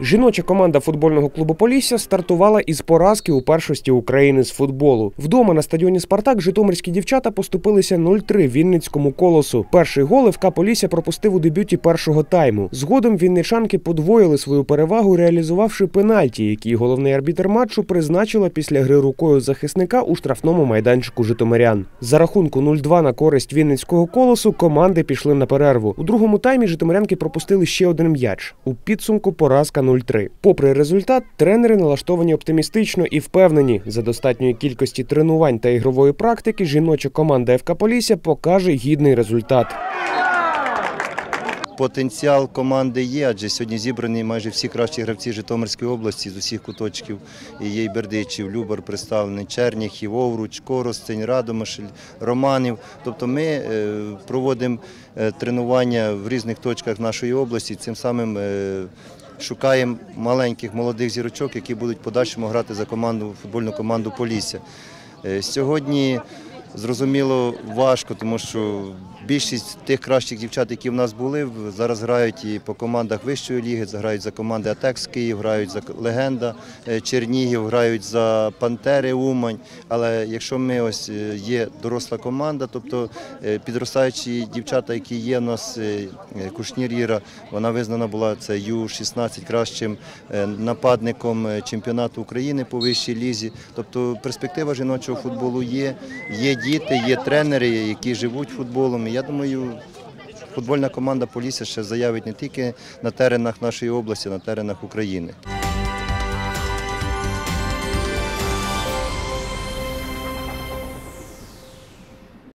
Жіноча команда футбольного клубу Полісся стартувала із поразки у першості України з футболу. Вдома на стадіоні Спартак житомирські дівчата поступилися 0-3 Вінницькому колосу. Перший гол ФК Полісся пропустив у дебюті першого тайму. Згодом вінничанки подвоїли свою перевагу, реалізувавши пенальті, який головний арбітр матчу призначила після гри рукою захисника у штрафному майданчику Житомирян. За рахунку 0-2 на користь Вінницького колосу команди пішли на перерву. У другому таймі житомирянки пропустили ще один м'яч. У підсумку поразка 0-3. Попри результат, тренери налаштовані оптимістично і впевнені, за достатньої кількості тренувань та ігрової практики жіноча команда ФК Полісся покаже гідний результат. Потенціал команди є, адже сьогодні зібрані майже всі кращі гравці Житомирської області з усіх куточків. І є й Бердичів, Любар представлений, Черніхів, Овруч, Коростень, Радомишль, Романів. Тобто ми е, проводимо е, тренування в різних точках нашої області, цим самим е, шукаємо маленьких молодих зірочок, які будуть подальшому грати за команду, футбольну команду Полісся. Е, Сьогодні зрозуміло важко, тому що більшість тих кращих дівчат, які в нас були, зараз грають і по командах вищої ліги, грають за команди Атекс Київ, грають за Легенда е, Чернігів, грають за Пантери Умань. Але якщо ми ось е, є доросла команда, тобто е, підростаючі дівчата, які є в нас, е, е, Кушнір Іра, вона визнана була це Ю-16 кращим нападником чемпіонату України по вищій лізі. Тобто перспектива жіночого футболу є. Є діти, є тренери, які живуть футболом. Я думаю, футбольна команда Полісся ще заявить не тільки на теренах нашої області, а на теренах України.